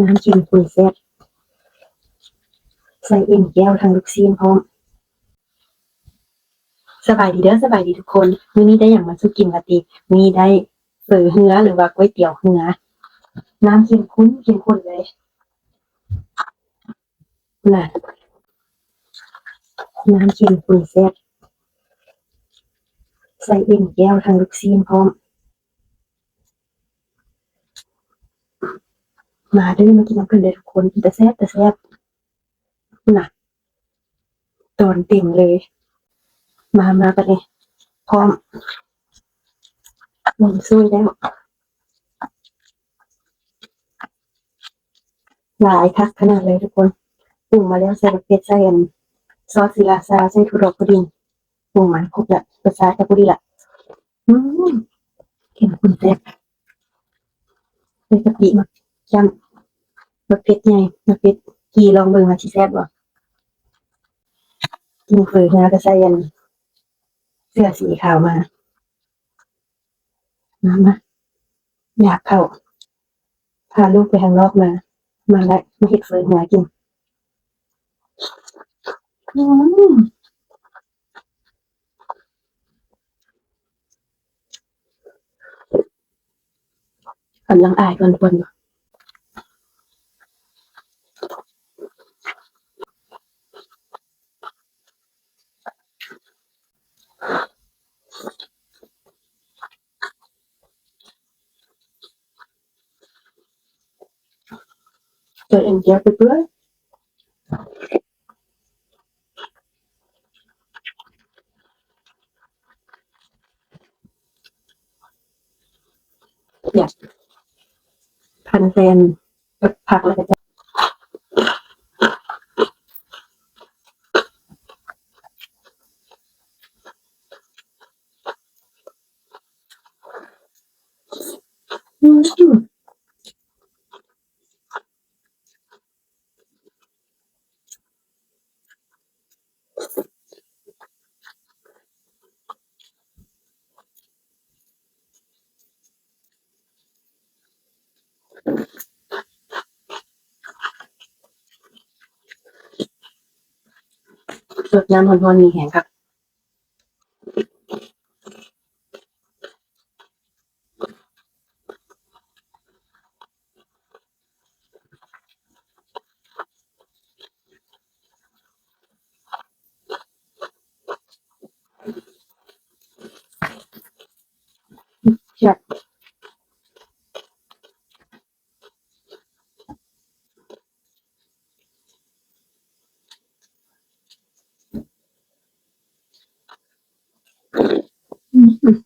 น้ำเค็มขุ่นแซ่บใส่เอ็นแก้วทางลูกซีนพร้อมสบายดีเด้อสบายดีทุกคนมื้อนี้ได้อย่างมาสุกินละติมีได้เฝอเหือหรือว่าก๋วยเตี๋ยวเหือน้ำเค็มข้นเข้มข้นเลยน่ะน้ำเค็มข้นแซ่บใส่เอ็นแก้วทางลูกซีนพร้อม มาเด้อมากินน้ำกันเลยทุกคนแต่แซ่บแต่แซ่บน่ะตอนเต็มเลย มามากันเลยพร้อมลงซุยแล้วหลายคักขนาดเลยทุกคนปรุงมาแล้วใส่บักเก็ตใส่อันซอสซิลาซาใส่ทุรอกพุดดิ้งปรุงมาครบละภาษาจากพุดดิ้งละอืมเข็มข้นแซ่บใส่กะปิมา จำบักเก็ตใหญ่บักเก็ตกี่ลองเบิ่งมาที่แซ่บบ่กินเฟือนะก็ใส่อันเสื้อสีขาวมามามาอยากเข้าพาลูกไปข้างนอกมา มาแล้วมาเห็ดเฟืองหัวกินอืมกำลังอายก่อนคนอยู่ จะเอ็นเจียไปเปื้อยอยากพันแฟนกับผักอะไรก็จะอืม สดน้ำพอนๆมีแหงครับ ใช่อืม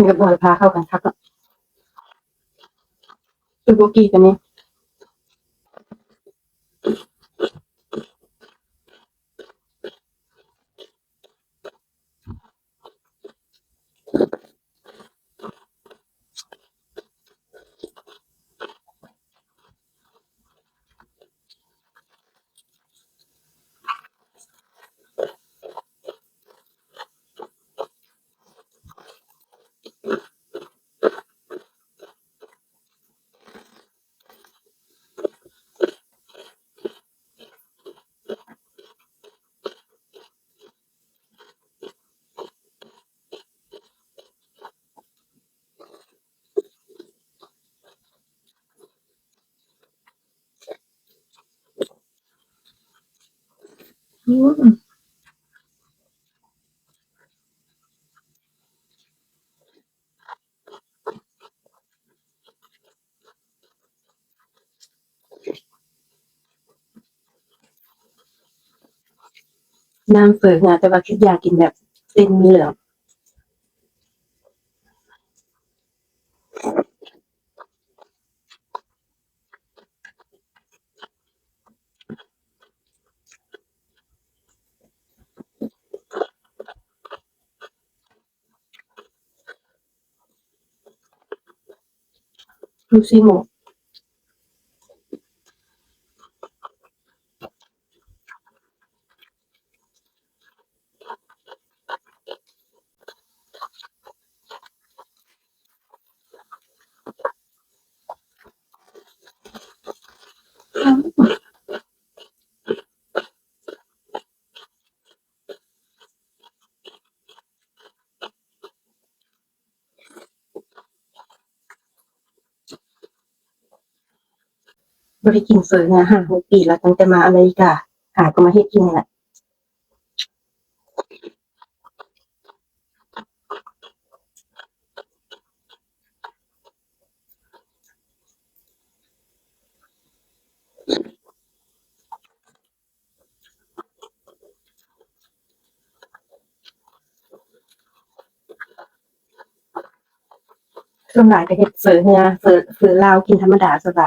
กินกับบอยพาเข้ากันครักอะคือโบกี้กัน นี่อืมน้ำเฟิร์นะแต่ว่าคิดอยากกินแบบเส้นมีเหลือง ดูซิโมบริกินเฟอร์นะห้าหกปีแล้วตั้งแต่มาอเมริกาหาก็มาเฮ็ดกินนี่แหละส่วนหลายก็เฮ็ดเฟอเนื้อเฟอเฟอลาวกินธรรมดาสบา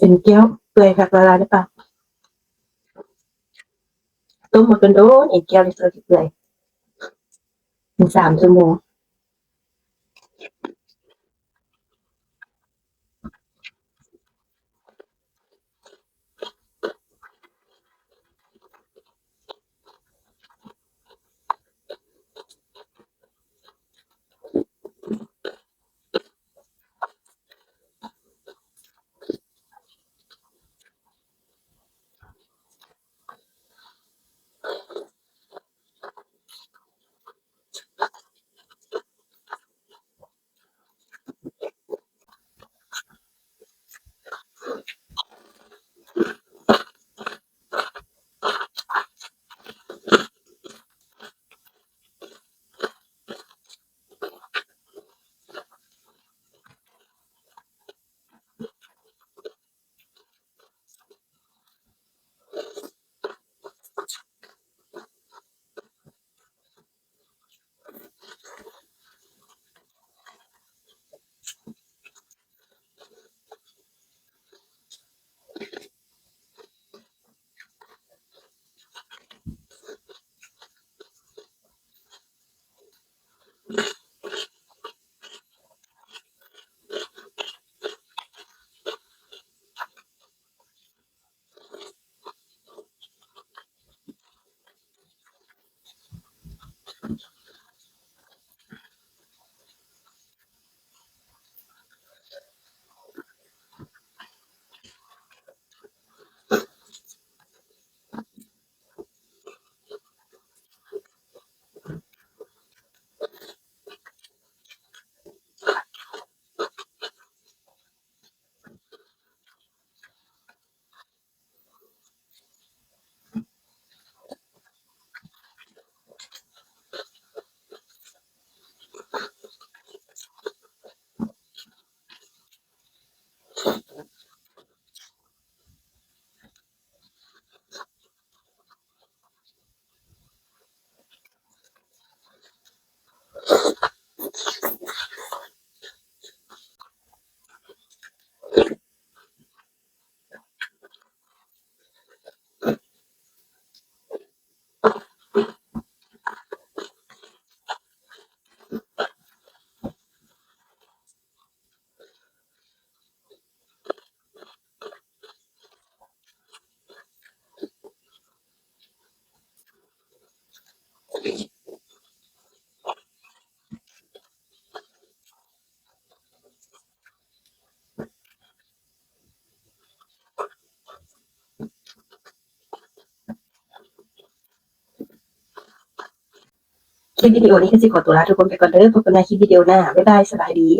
เป็นเกี๊ยวเปื่อยค่ะละลายหรือเปล่าต้มมาเป็นโดนอีกเกี๊ยวเลยเปื่อยเปื่อยถึงสามชั่วโมง tudo. คลิปวิดีโอนี้ก็สิขอตัวลาทุกคนไปก่อนเด้อพบกันในคลิปวิดีโอหน้าบ๊ายบายสบายดี